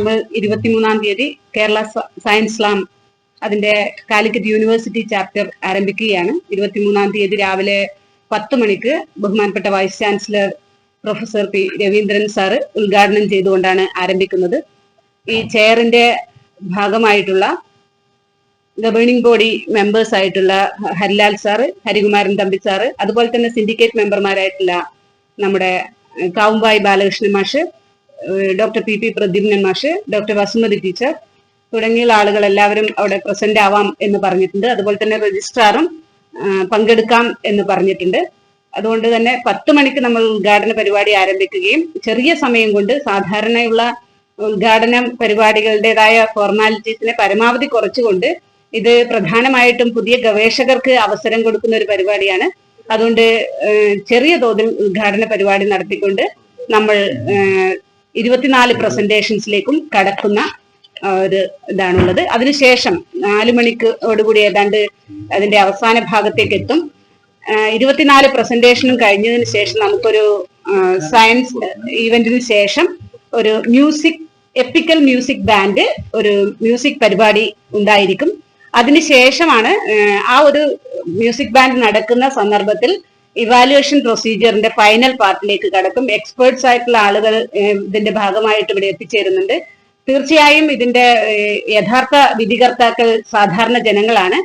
നമ്മൾ ഇരുപത്തിമൂന്നാം തീയതി കേരള സയൻസ് ലാം അതിന്റെ കാലിക്കറ്റ് യൂണിവേഴ്സിറ്റി ചാപ്റ്റർ ആരംഭിക്കുകയാണ്. ഇരുപത്തിമൂന്നാം തീയതി രാവിലെ പത്ത് മണിക്ക് ബഹുമാനപ്പെട്ട vice chancellor professor P Raveendran sir ഉദ്ഘാടനം ചെയ്തുകൊണ്ടാണ് ആരംഭിക്കുന്നത്. ഈ ചെയറിന്റെ ഭാഗമായിട്ടുള്ള ഗവേണിംഗ് ബോഡി മെമ്പേഴ്സ് ആയിട്ടുള്ള ഹരിലാൽ സാറ് ഹരികുമാരൻ തമ്പി സാറ് അതുപോലെ തന്നെ സിൻഡിക്കേറ്റ് മെമ്പർമാരായിട്ടുള്ള നമ്മുടെ കാവുംബായി ബാലകൃഷ്ണൻ മാഷ് ഡോക്ടർ പി പി പ്രദ്യുമ്നൻ മാഷ് ഡോക്ടർ വസുമതി ടീച്ചർ തുടങ്ങിയുള്ള ആളുകൾ എല്ലാവരും അവിടെ പ്രസന്റ് ആവാം എന്ന് പറഞ്ഞിട്ടുണ്ട്. അതുപോലെ തന്നെ രജിസ്ട്രാറും പങ്കെടുക്കാം എന്ന് പറഞ്ഞിട്ടുണ്ട്. അതുകൊണ്ട് തന്നെ പത്ത് മണിക്ക് നമ്മൾ ഉദ്ഘാടന പരിപാടി ആരംഭിക്കുകയും ചെറിയ സമയം കൊണ്ട് സാധാരണയുള്ള ഉദ്ഘാടന പരിപാടികളുടേതായ ഫോർമാലിറ്റീസിനെ പരമാവധി കുറച്ചുകൊണ്ട് ഇത് പ്രധാനമായിട്ടും പുതിയ ഗവേഷകർക്ക് അവസരം കൊടുക്കുന്ന ഒരു പരിപാടിയാണ്. അതുകൊണ്ട് ചെറിയ തോതിൽ ഉദ്ഘാടന പരിപാടി നടത്തിക്കൊണ്ട് നമ്മൾ ഇരുപത്തിനാല് പ്രസന്റേഷൻസിലേക്കും കടക്കുന്ന ഒരു ഇതാണുള്ളത്. അതിനുശേഷം നാല് മണിക്കോടുകൂടി ഏതാണ്ട് അതിന്റെ അവസാന ഭാഗത്തേക്ക് എത്തും ഇരുപത്തിനാല് പ്രസന്റേഷനും കഴിഞ്ഞതിന് ശേഷം നമുക്കൊരു സയൻസ് ഈവന്റിന് ശേഷം ഒരു മ്യൂസിക് എപ്പിക്കൽ മ്യൂസിക് ബാൻഡ് ഒരു മ്യൂസിക് പരിപാടി ഉണ്ടായിരിക്കും. അതിനുശേഷമാണ് ആ ഒരു മ്യൂസിക് ബാൻഡ് നടക്കുന്ന സന്ദർഭത്തിൽ ഇവാലുവേഷൻ പ്രൊസീജിയറിന്റെ ഫൈനൽ പാർട്ടിലേക്ക് കടക്കും. എക്സ്പേർട്സ് ആയിട്ടുള്ള ആളുകൾ ഇതിന്റെ ഭാഗമായിട്ട് ഇവിടെ എത്തിച്ചേരുന്നുണ്ട്. തീർച്ചയായും ഇതിന്റെ യഥാർത്ഥ വിധികർത്താക്കൾ സാധാരണ ജനങ്ങളാണ്.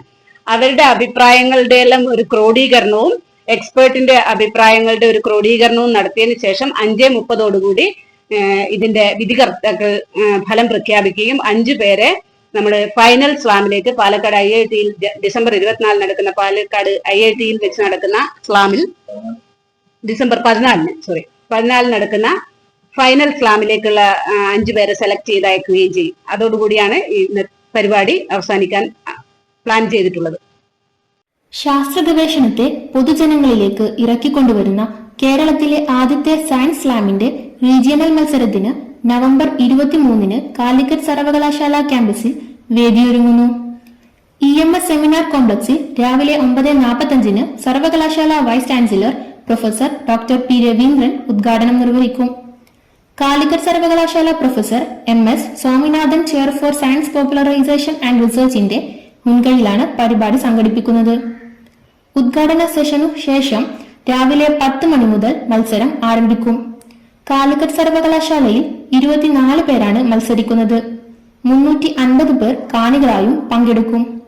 അവരുടെ അഭിപ്രായങ്ങളുടെ എല്ലാം ഒരു ക്രോഡീകരണവും എക്സ്പേർട്ടിന്റെ അഭിപ്രായങ്ങളുടെ ഒരു ക്രോഡീകരണവും നടത്തിയതിന് ശേഷം അഞ്ചേ മുപ്പതോടുകൂടി ഇതിന്റെ വിധികർത്താക്കൾ ഫലം പ്രഖ്യാപിക്കുകയും അഞ്ചു പേരെ നമ്മൾ ഫൈനൽ സ്ലാമിലേക്ക് പാലക്കാട് ഐ ഐ ടിയിൽ ഡിസംബർ ഇരുപത്തിനാലിന് നടക്കുന്ന പാലക്കാട് ഐ ഐ ടിയിൽ വെച്ച് നടക്കുന്ന സ്ലാമിൽ ഡിസംബർ പതിനാലിന് സോറി പതിനാലിന് നടക്കുന്ന ഫൈനൽ സ്ലാമിലേക്കുള്ള അഞ്ചു പേരെ സെലക്ട് ചെയ്ത് അയക്കുകയും ചെയ്യും. അതോടുകൂടിയാണ് ഈ പരിപാടി അവസാനിക്കാൻ പ്ലാൻ ചെയ്തിട്ടുള്ളത്. ശാസ്ത്ര ഗവേഷണത്തെ പൊതുജനങ്ങളിലേക്ക് ഇറക്കിക്കൊണ്ടുവരുന്ന കേരളത്തിലെ ആദ്യത്തെ സയൻസ് ലാമിന്റെ റീജിയണൽ മത്സരത്തിന് നവംബർ ഇരുപത്തിമൂന്നിന് കാലിക്കറ്റ് സർവകലാശാല ക്യാമ്പസിൽ വേദിയൊരുങ്ങുന്നു. E M S seminar complex രാവിലെ ഒമ്പത് നാൽപ്പത്തഞ്ചിന് സർവകലാശാല vice chancellor professor doctor P Raveendran ഉദ്ഘാടനം നിർവഹിക്കും. കാലിക്കറ്റ് സർവകലാശാല professor M S Swaminathan chair for science popularisation and റിസർച്ചിന്റെ മുൻകൈയിലാണ് പരിപാടി സംഘടിപ്പിക്കുന്നത്. ഉദ്ഘാടന സെഷനു ശേഷം രാവിലെ പത്ത് മണി മുതൽ മത്സരം ആരംഭിക്കും. കാലിക്കറ്റ് സർവകലാശാലയിൽ ഇരുപത്തിനാല് പേരാണ് മത്സരിക്കുന്നത്. മുന്നൂറ്റി അൻപത് പേർ കാണികളായും പങ്കെടുക്കും.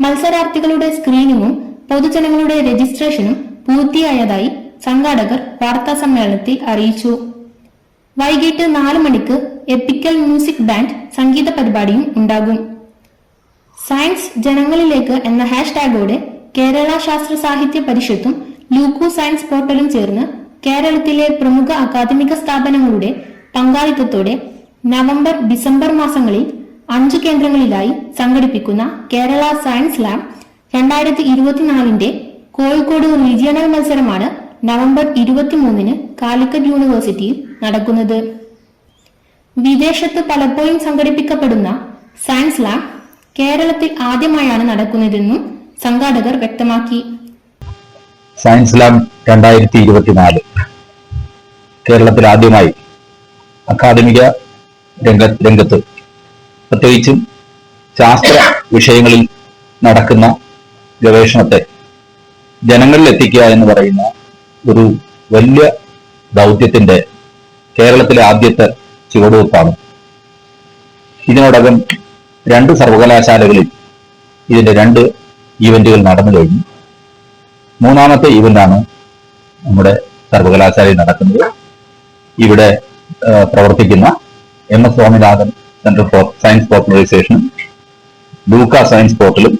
മത്സരാർത്ഥികളുടെ സ്ക്രീനിങ്ങും പൊതുജനങ്ങളുടെ രജിസ്ട്രേഷനും പൂർത്തിയായതായി സംഘാടകർ വാർത്താ സമ്മേളനത്തിൽ അറിയിച്ചു. വൈകിട്ട് നാല് മണിക്ക് എപ്പിക്കൽ മ്യൂസിക് ബാൻഡ് സംഗീത പരിപാടിയും ഉണ്ടാകും. സയൻസ് ജനങ്ങളിലേക്ക് എന്ന ഹാഷ്ടാഗോടെ കേരള ശാസ്ത്ര സാഹിത്യ പരിഷത്തും ലൂക്കു സയൻസ് പോർട്ടലും ചേർന്ന് കേരളത്തിലെ പ്രമുഖ അക്കാദമിക സ്ഥാപനങ്ങളുടെ പങ്കാളിത്തത്തോടെ നവംബർ ഡിസംബർ മാസങ്ങളിൽ അഞ്ചു കേന്ദ്രങ്ങളിലായി സംഘടിപ്പിക്കുന്ന കേരള സയൻസ് ലാബ് രണ്ടായിരത്തി ഇരുപത്തിനാലിന്റെ കോഴിക്കോട് റീജിയണൽ മത്സരമാണ് നവംബർ ഇരുപത്തിമൂന്നിന് കാലിക്കറ്റ് യൂണിവേഴ്സിറ്റിയിൽ നടക്കുന്നത്. വിദേശത്ത് പലപ്പോഴും സംഘടിപ്പിക്കപ്പെടുന്ന സയൻസ് ലാബ് കേരളത്തിൽ ആദ്യമായാണ് നടക്കുന്നതെന്നും സംഘാടകർ വ്യക്തമാക്കി. സയൻസ് ലാബ് രണ്ടായിരത്തി ഇരുപത്തിനാല് കേരളത്തിൽ ആദ്യമായി അക്കാദമിക രംഗ രംഗത്ത്. പ്രത്യേകിച്ചും ശാസ്ത്ര വിഷയങ്ങളിൽ നടക്കുന്ന ഗവേഷണത്തെ ജനങ്ങളിൽ എത്തിക്കുക എന്ന് പറയുന്ന ഒരു വലിയ ദൗത്യത്തിന്റെ കേരളത്തിലെ ആദ്യത്തെ ചുവടുവെപ്പാണ് ഇതിനോടകം രണ്ട് സർവകലാശാലകളിൽ ഇതിന്റെ രണ്ട് ഈവന്റുകൾ നടന്നു കഴിഞ്ഞു. മൂന്നാമത്തെ ഇവന്റാണ് നമ്മുടെ സർവകലാശാലയിൽ നടക്കുന്നത്. ഇവിടെ പ്രവർത്തിക്കുന്ന M S Swaminathan centre for science പോപ്പുലറൈസേഷനും Luca science പോർട്ടലും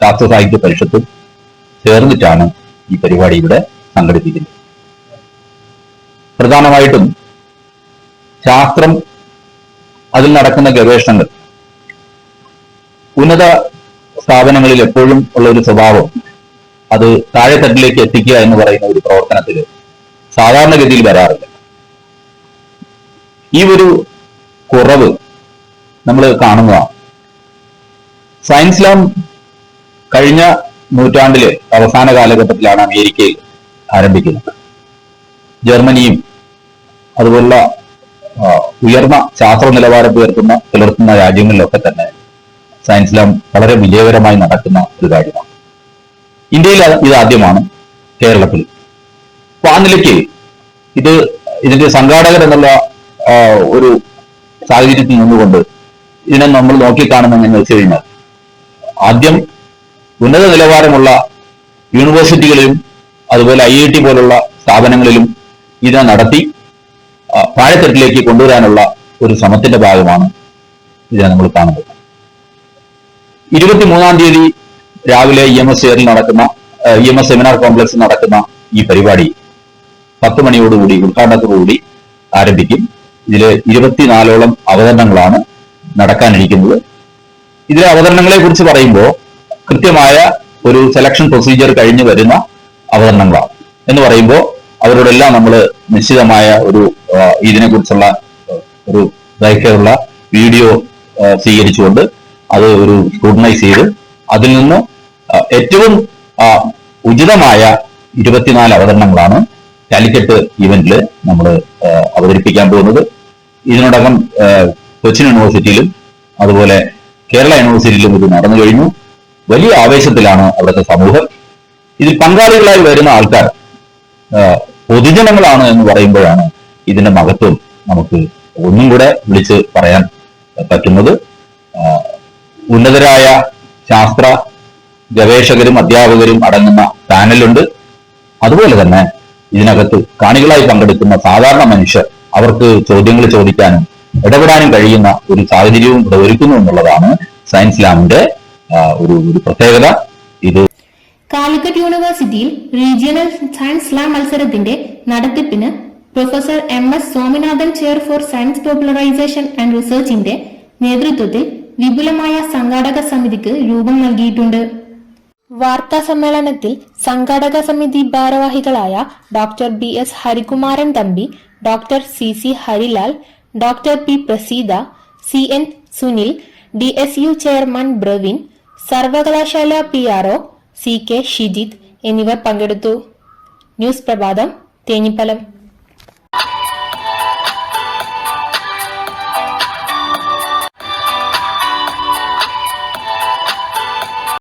ശാസ്ത്ര സാഹിത്യ പരിഷത്തും ചേർന്നിട്ടാണ് ഈ പരിപാടി ഇവിടെ സംഘടിപ്പിക്കുന്നത്. പ്രധാനമായിട്ടും ശാസ്ത്രം അതിൽ നടക്കുന്ന ഗവേഷണങ്ങൾ ഉന്നത സ്ഥാപനങ്ങളിൽ എപ്പോഴും ഉള്ള ഒരു സ്വഭാവം അത് താഴെ തട്ടിലേക്ക് എത്തിക്കുക എന്ന് പറയുന്ന ഒരു പ്രവർത്തനത്തിൽ സാധാരണഗതിയിൽ വരാറില്ല. ഈ ഒരു കുറവ് നമ്മൾ കാണുന്നതാണ് സയൻസ് ലാം കഴിഞ്ഞ നൂറ്റാണ്ടിലെ അവസാന കാലഘട്ടത്തിലാണ് അമേരിക്കയിൽ ആരംഭിക്കുന്നത്. ജർമ്മനിയും അതുപോലുള്ള ഉയർന്ന ശാസ്ത്ര നിലവാരം പുലർത്തുന്ന പുലർത്തുന്ന രാജ്യങ്ങളിലൊക്കെ തന്നെ സയൻസ് ലാം വളരെ വിജയകരമായി നടക്കുന്ന ഒരു കാര്യമാണ്. ഇന്ത്യയിൽ അത് ഇത് ആദ്യമാണ് കേരളത്തിൽ. അപ്പൊ ആ നിലയ്ക്ക് ഇത് ഇതിന്റെ സംഘാടകർ എന്നുള്ള ഒരു സാഹചര്യത്തിൽ നിന്നുകൊണ്ട് ഇതിനെ നമ്മൾ നോക്കിക്കാണുന്ന എന്ന് വെച്ച് കഴിഞ്ഞാൽ ആദ്യം ഉന്നത നിലവാരമുള്ള യൂണിവേഴ്സിറ്റികളിലും അതുപോലെ ഐ ഐ ടി പോലുള്ള സ്ഥാപനങ്ങളിലും ഇതിനെ നടത്തി പാഴത്തെട്ടിലേക്ക് കൊണ്ടുവരാനുള്ള ഒരു ശ്രമത്തിന്റെ ഭാഗമാണ് ഇതിനെ നമ്മൾ കാണുന്നത്. ഇരുപത്തിമൂന്നാം തീയതി രാവിലെ ഇ എം എസ് എയറിൽ നടക്കുന്ന ഇ എം എസ് സെമിനാർ കോംപ്ലക്സിൽ നടക്കുന്ന ഈ പരിപാടി പത്ത് മണിയോടുകൂടി ഉദ്ഘാടനത്തോടുകൂടി ആരംഭിക്കും. ഇതിൽ ഇരുപത്തിനാലോളം അവതരണങ്ങളാണ് നടക്കാനിരിക്കുന്നത്. ഇതിലെ അവതരണങ്ങളെ കുറിച്ച് പറയുമ്പോൾ കൃത്യമായ ഒരു സെലക്ഷൻ പ്രൊസീജിയർ കഴിഞ്ഞു വരുന്ന അവതരണങ്ങളാണ്. എന്ന് പറയുമ്പോൾ അവരോടെല്ലാം നമ്മൾ നിശ്ചിതമായ ഒരു ഇതിനെക്കുറിച്ചുള്ള ഒരു ദൈർഘ്യമുള്ള വീഡിയോ സ്വീകരിച്ചുകൊണ്ട് അത് ഒരു സ്ക്രൂട്ടനൈസ് ചെയ്ത് അതിൽ നിന്ന് ഏറ്റവും ഉചിതമായ ഇരുപത്തിനാല് അവതരണങ്ങളാണ് കാലിക്കറ്റ് ഇവന്റിൽ നമ്മൾ അവതരിപ്പിക്കാൻ പോകുന്നത്. ഇതിനോടകം കൊച്ചിൻ യൂണിവേഴ്സിറ്റിയിലും അതുപോലെ കേരള യൂണിവേഴ്സിറ്റിയിലും ഇത് നടന്നു കഴിഞ്ഞു. വലിയ ആവേശത്തിലാണ് അവിടുത്തെ സമൂഹം. ഇതിൽ പങ്കാളികളായി വരുന്ന ആൾക്കാർ പൊതുജനങ്ങളാണ് എന്ന് പറയുമ്പോഴാണ് ഇതിന്റെ മഹത്വം നമുക്ക് ഒന്നും കൂടെ വിളിച്ച് പറയാൻ പറ്റുന്നത്. ഉന്നതരായ ശാസ്ത്ര ഗവേഷകരും അധ്യാപകരും അടങ്ങുന്ന പാനലുണ്ട് അതുപോലെ തന്നെ ഇതിനകത്ത് കാണികളായി പങ്കെടുക്കുന്ന സാധാരണ മനുഷ്യർ അവർക്ക് ചോദ്യങ്ങൾ ചോദിക്കാനും ഇടപെടാനും കഴിയുന്ന ഒരു സാഹചര്യവും ഇവിടെ ഒരുക്കുന്നു എന്നുള്ളതാണ് സയൻസ് ലാബിന്റെ ഒരു ഒരു പ്രത്യേകത. ഇത് കാലിക്കറ്റ് യൂണിവേഴ്സിറ്റിയിൽ റീജിയണൽ സയൻസ് ലാബ് മത്സരത്തിന്റെ നടത്തിപ്പിന് professor M S Swaminathan chair for science popularisation and റിസർച്ചിന്റെ നേതൃത്വത്തിൽ വിപുലമായ സംഘാടക സമിതിക്ക് രൂപം നൽകിയിട്ടുണ്ട്. വാർത്താ സമ്മേളനത്തിൽ സംഘാടക സമിതി ഭാരവാഹികളായ doctor B S Harikumaran Thampi doctor C C Harilal doctor P Praseetha C N Sunil D S U chairman Bravin സർവകലാശാല P R O C K Shijith എന്നിവർ പങ്കെടുത്തു. ന്യൂസ് പ്രഭാതം തേഞ്ഞിപ്പലം